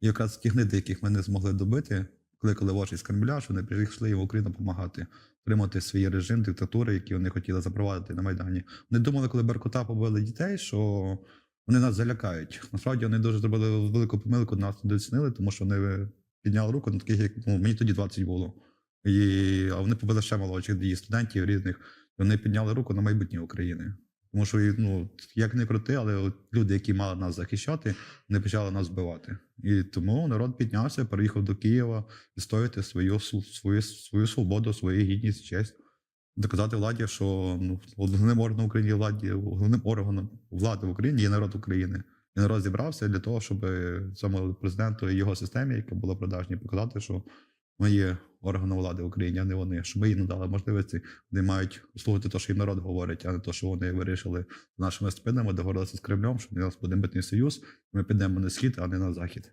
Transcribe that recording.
І якраз ті гниди, яких ми не змогли добити, кликали вожі з Кремля, що вони прийшли в Україну допомагати отримати свій режим диктатури, який вони хотіли запровадити на Майдані. Вони думали, коли Беркута побили дітей, що вони нас залякають. Насправді вони дуже зробили велику помилку, нас недооцінили, тому що вони підняли руку на таких, як ну, мені тоді 20 було. І, а вони побили ще молодших студентів різних. Вони підняли руку на майбутнє України. Тому що ну, як не крути, але от люди, які мали нас захищати, вони почали нас вбивати. І тому народ піднявся, переїхав до Києва відстояти свою, свою, свою свободу, свою гідність, честь. Доказати владі, що ну, головним органом Україні владі, головним органом влади в Україні є народ України. І народ зібрався для того, щоб цьому президенту і його системі, яка була продажні, показати, що є органи влади в Україні, а не вони. Щоб ми їм надали можливості, вони мають слухати те, що їм народ говорить, а не те, що вони вирішили з нашими спинами, договорилися з Кремлем, що у нас буде митний союз, ми підемо на схід, а не на захід.